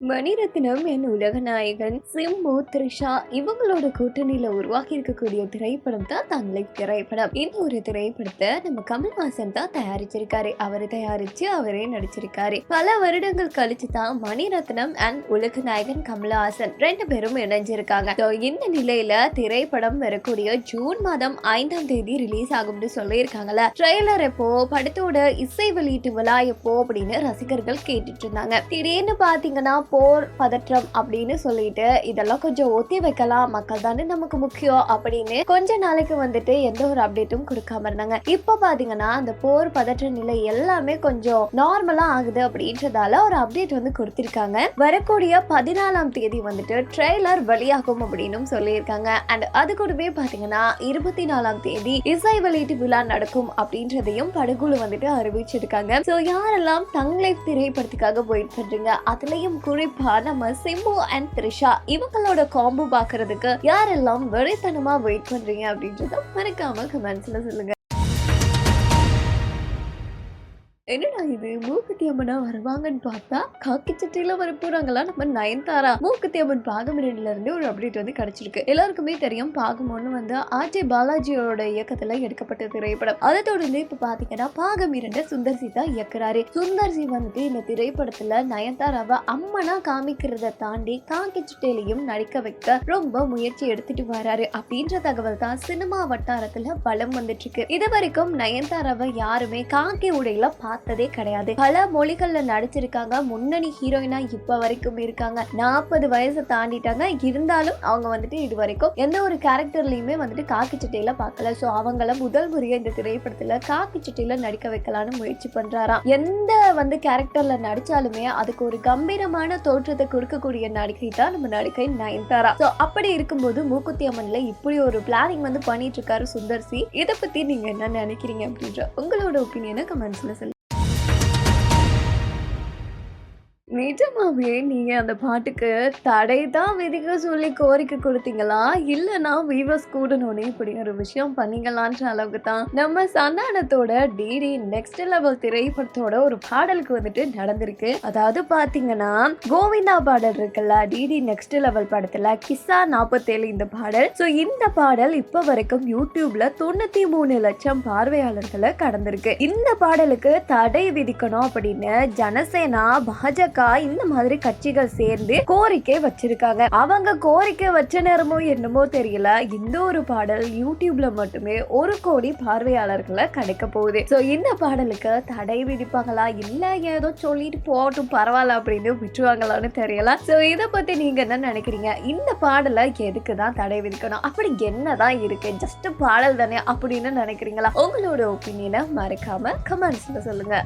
மணிரத்னம் என் உலகநாயகன் சிம்பு த்ரிஷா இவங்களோட கூட்டணியில உருவாகி இருக்கக்கூடிய திரைப்படம் தான் தங்களை திரைப்படம். இந்த ஒரு திரைப்படத்தை நம்ம கமல்ஹாசன் தான் தயாரிச்சிருக்காரு. அவர் தயாரிச்சு அவரே நடிச்சிருக்காரு. பல வருடங்கள் கழிச்சு தான் மணிரத்னம் அண்ட் உலகநாயகன் கமல்ஹாசன் ரெண்டு பேரும் இணைஞ்சிருக்காங்க. இந்த நிலையில திரைப்படம் வரக்கூடிய ஜூன் மாதம் ஐந்தாம் தேதி ரிலீஸ் ஆகும்னு சொல்லியிருக்காங்கல்ல. ட்ரெய்லர் எப்போ படத்தோட இசை வெளியீட்டு விழா எப்போ அப்படின்னு ரசிகர்கள் கேட்டுட்டு இருந்தாங்க. திடீர்னு பாத்தீங்கன்னா போர் பதற்றம் அப்படின்னு சொல்லிட்டு இதெல்லாம் கொஞ்சம் ஒத்தி வைக்கலாம். மக்கள் தானே நமக்கு முக்கியம் அப்படின்னு கொஞ்ச நாளைக்கு வந்துட்டு எந்த ஒரு அப்டேட்டும் கொடுக்காம இருந்தாங்க. இப்ப பாத்தீங்கன்னா அந்த போர் பதற்ற நிலை எல்லாமே கொஞ்சம் நார்மலா ஆகுது அப்படின்றதால ஒரு அப்டேட் வந்து கொடுத்திருக்காங்க. வரக்கூடிய பதினாலாம் தேதி வந்துட்டு ட்ரெய்லர் வெளியாகும் அப்படின்னு சொல்லியிருக்காங்க. அண்ட் அது கூடவே பாத்தீங்கன்னா இருபத்தி நாலாம் தேதி இசை வெளியீட்டு விழா நடக்கும் அப்படின்றதையும் படகுழு வந்துட்டு அறிவிச்சிருக்காங்க. ஸோ யாரெல்லாம் தங் லைஃப் திரைப்படத்துக்காக போயிட்டு பண்றீங்க அதுலயும் குறிப்பா நம்ம சிம்பு அண்ட் த்ரிஷா இவங்களோட காம்போ பாக்குறதுக்கு யாரெல்லாம் வெறித்தனமா வெயிட் பண்றீங்க அப்படின்றத மறக்காம கமெண்ட்ஸ்ல சொல்லுங்க. என்னடா இது? மூக்குத்தி அம்மனா வருவாங்கன்னு பார்த்தா காக்கி சட்டையில வர போறாங்களா நம்ம நயன்தாரா? மூக்குத்தி அம்மன் பாகம் ரெண்டுல இருந்து ஒரு அப்டேட் வந்து கிடைச்சிருக்கு. எல்லாருக்குமே தெரியும் பாகம் ஒண்ணு வந்து ஆர்ஜே பாலாஜியோட இயக்கத்துல எடுக்கப்பட்ட திரைப்படம். அதை தொடர்ந்து இப்ப பாத்தீங்கன்னா பாகம் இரண்டு சுந்தர் சி தான் இயக்குறாரு. சுந்தர் சி வந்துட்டு இந்த திரைப்படத்துல நயன்தாராவை அம்மனா காமிக்கிறத தாண்டி காக்கி சட்டையிலையும் நடிக்க வைக்க ரொம்ப முயற்சி எடுத்துட்டு வராரு. அப்படின்ற தகவல் தான் சினிமா வட்டாரத்துல பலம் வந்துட்டு இருக்கு. இது வரைக்கும் நயன்தாராவை யாருமே காக்கி உடையில பார்த்ததே கிடையாது. பல மொழிகள்ல நடிச்சிருக்காங்க. முன்னணி ஹீரோயினா இப்ப வரைக்கும் இருக்காங்க. நாற்பது வயசை தாண்டிட்டாங்க. இருந்தாலும் அவங்க வந்துட்டு இது வரைக்கும் எந்த ஒரு கேரக்டர்லயுமே வந்துட்டு காக்கி சட்டையில பார்க்கல. சோ அவங்கள முதல் முறையாக இந்த திரைப்படத்துல காக்கி சட்டையில நடிக்க வைக்கலாம்னு முயற்சி பண்றாராம். எந்த வந்து கேரக்டர்ல நடிச்சாலுமே அதுக்கு ஒரு கம்பீரமான தோற்றத்தை கொடுக்கக்கூடிய நடிகை தான் நம்ம நடிகை நயன்தாரா. சோ அப்படி இருக்கும்போது மூக்குத்தி அம்மன்ல இப்படி ஒரு பிளானிங் வந்து பண்ணிட்டு இருக்காரு சுந்தர் சி. இதை பத்தி நீங்க என்ன நினைக்கிறீங்க அப்படின்ற உங்களோட ஒப்பீனியனை கமெண்ட்ஸ்ல சொல்லுங்க. நிஜமாவே நீங்க அந்த பாட்டுக்கு தடை தான் விதிக்க சொல்லி கோரிக்கை கொடுத்தீங்களா? இல்லைன்னா வீவர்ஸ் கூடணும்னே இப்படி ஒரு விஷயம் பண்ணீங்களான்ற அளவுக்கு தான் நம்ம சந்தானத்தோட டிடி நெக்ஸ்ட் லெவல் திரைப்படத்தோட ஒரு பாடலுக்கு வந்துட்டு நடந்திருக்கு. அதாவது பாத்தீங்கன்னா கோவிந்தா பாடல் இருக்குல்ல டிடி நெக்ஸ்ட் லெவல் படத்துல கிஸ்ஸா நாற்பத்தேழு இந்த பாடல். ஸோ இந்த பாடல் இப்போ வரைக்கும் யூடியூப்ல தொண்ணூத்தி மூணு லட்சம் பார்வையாளர்களை கடந்திருக்கு. இந்த பாடலுக்கு தடை விதிக்கணும் அப்படின்னு ஜனசேனா பாஜக இந்த மாதிரி கட்சிகள் சேர்ந்து கோரிக்கை வச்சிருக்காங்க. அவங்க கோரிக்கை வச்ச நேரமோ என்னமோ தெரியல. இந்த ஒரு பாடல் யூடியூப்ல மட்டுமே ஒரு கோடி பார்வையாளர்களை கிடைக்க போகுது. ஸோ இந்த பாடலுக்கு தடை விதிப்பாங்களா? இல்ல ஏதோ சொல்லிட்டு போகட்டும் பரவாயில்ல அப்படின்னு விட்டுருவாங்களான்னு தெரியல. ஸோ இதை பத்தி நீங்க என்ன நினைக்கிறீங்க? இந்த பாடலை எதுக்கு தான் தடை விதிக்கணும்? அப்படி என்னதான் இருக்கு? ஜஸ்ட் பாடல் தானே அப்படின்னு நினைக்கிறீங்களா? உங்களோட ஒப்பீனியனை மறக்காம கமெண்ட்ஸ்ல சொல்லுங்க.